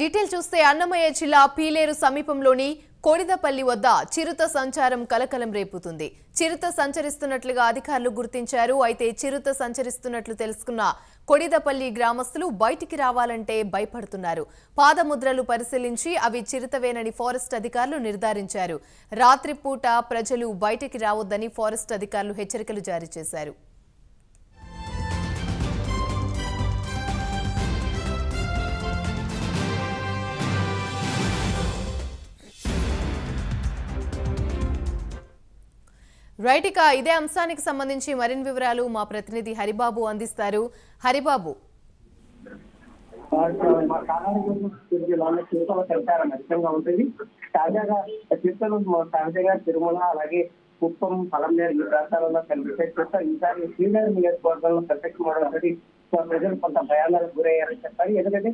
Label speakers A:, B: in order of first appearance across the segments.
A: Detail చూస్తే అన్నమయ్య జిల్లా పీలేరు సమీపంలోని కోడిదపల్లి వద్ద చిరుత సంచారం కలకలం రేపుతుంది. చిరుత సంచరిస్తున్నట్లుగా అధికారులు గుర్తించారు. అయితే చిరుత సంచరిస్తున్నట్లు తెలుసుకున్న కొడిదపల్లి గ్రామస్తులు బయటికి రావాలంటే భయపడుతున్నారు. పాదముద్రలు పరిశీలించి అవి చిరుతవేనని ఫారెస్ట్ అధికారులు నిర్ధారించారు. రాత్రిపూట ప్రజలు బయటికి రావద్దని ఫారెస్ట్ అధికారులు హెచ్చరికలు జారీ చేశారు. రైట్ ఇక ఇదే అంశానికి సంబంధించి మరిన్ని వివరాలు మా ప్రతినిధి హరిబాబు అందిస్తారు. హరిబాబు.
B: మా అధికంగా ఉంటుంది తాజాగా చిరుతలు తాజాగా తిరుమల అలాగే కుప్పం పలంనేరు ఈ ప్రాంతాలలో కనిపిస్తాయి చూస్తా ఈసారి శ్రీనగర్ నియోజకవర్గంలో ప్రత్యక్షమవడం అనేది ప్రజలు కొంత భయాలకు గురయ్యారని చెప్పాలి ఎందుకంటే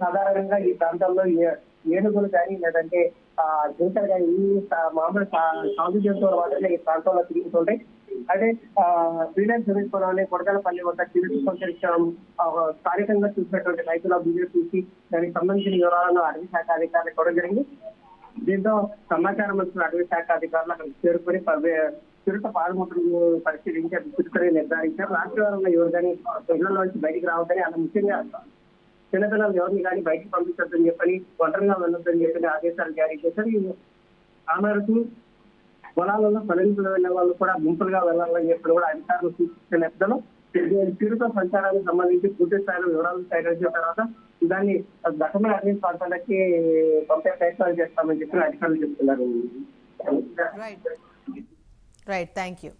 B: సాధారణంగా ఈ ప్రాంతంలో ఏ- ఏనుగులు కానీ లేదంటే ఆ కానీ ఈ మామూలు సాగు జంతువుల మాత్రమే ఈ ప్రాంతంలో తిరుగుతుంటాయి. అంటే ఆ శ్రీనగర్ సమీపంలోనే కొడగలపల్లి వద్ద సంచరించడం స్థానికంగా చూసినటువంటి రైతుల వీడియో చూసి దానికి సంబంధించిన వివరాలను అటవీ శాఖ అధికారులు ఇవ్వడం జరిగింది. దీంతో సమాచారం వచ్చిన అటవీ శాఖ అధికారులు అక్కడ చేరుకొని చిరుత పాదముద్రలు పరిశీలించి అది నిర్ధారించారు. రాత్రి వారంలో ఎవరు కానీ ఇళ్ళలోంచి బయటికి రావద్దని అలా ముఖ్యంగా చిన్నపిల్లలు ఎవరిని కానీ బయటకు పంపించొద్దని చెప్పని ఒంటరిగా వెళ్ళొద్దని చెప్పని ఆదేశాలు జారీ చేశారు. ఆ మేరకు పొలాలలో పనులు వెళ్ళే వాళ్ళు కూడా గుంపులుగా వెళ్ళాలని చెప్పి కూడా అధికారులు సూచించిన నేపథ్యంలో చిరుత సంచారానికి సంబంధించి పూర్తి స్థాయిలో వివరాలు సేకరించిన తర్వాత దాన్ని దట్టమైన అన్ని ప్రాంతాలకి పంపే ప్రయత్నాలు చేస్తామని చెప్పి అధికారులు చెప్తున్నారు
A: రైట్ థ్యాంక్ యూ